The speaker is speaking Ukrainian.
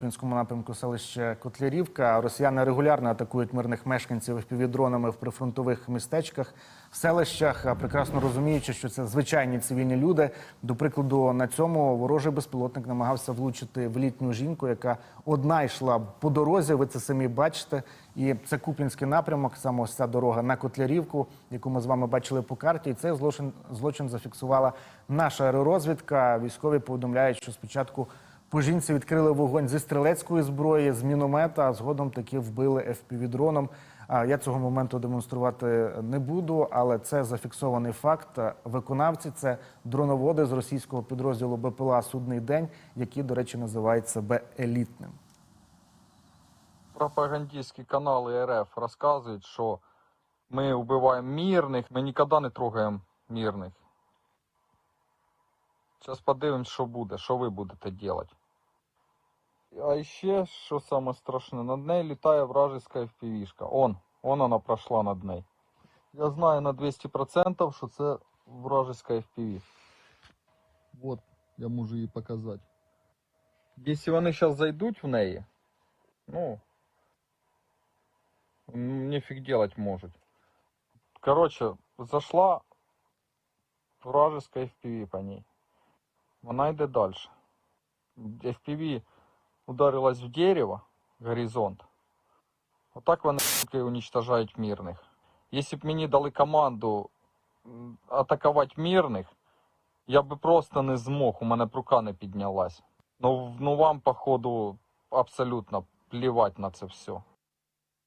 Куп'янському напрямку селище Котлярівка. Росіяни регулярно атакують мирних мешканців FPV-дронами в прифронтових містечках, селищах, прекрасно розуміючи, що це звичайні цивільні люди. До прикладу, на цьому ворожий безпілотник намагався влучити в літню жінку, яка одна йшла по дорозі. Ви це самі бачите. І це Куп'янський напрямок, саме ось ця дорога на Котлярівку, яку ми з вами бачили по карті. І цей злочин злочин зафіксувала наша аеророзвідка. Військові повідомляють, що спочатку. По жінці відкрили вогонь зі стрілецької зброї, з міномета, а згодом таки вбили FPV-дроном. А Я цього моменту демонструвати не буду, але це зафіксований факт. Виконавці це дроноводи з російського підрозділу БПЛА Судний день, які, до речі, називають себе елітним. пропагандистские каналы РФ рассказывают, что мы убиваем мирных, мы никогда не трогаем мирных. Зараз подивимось, що буде, що ви будете робити. А ще, що саме страшне, над нею літає вражеська FPV-шка. Он, он вона пройшла над нею. Я знаю на 200%, що це вражеська FPV. Вот, я можу її показати. Якщо вони зараз зайдуть в неї, ну, м, нефиг делать может. Короче, зашла вражеская FPV по ней. Вона йде далі. FPV ударилась в дерево, горизонт. Отак вони суки, уничтожають мирних. Якщо б мені дали команду атаковать мирних, я би просто не змог, у мене б рука не піднялась. Ну, ну вам, походу, абсолютно плівать на це все.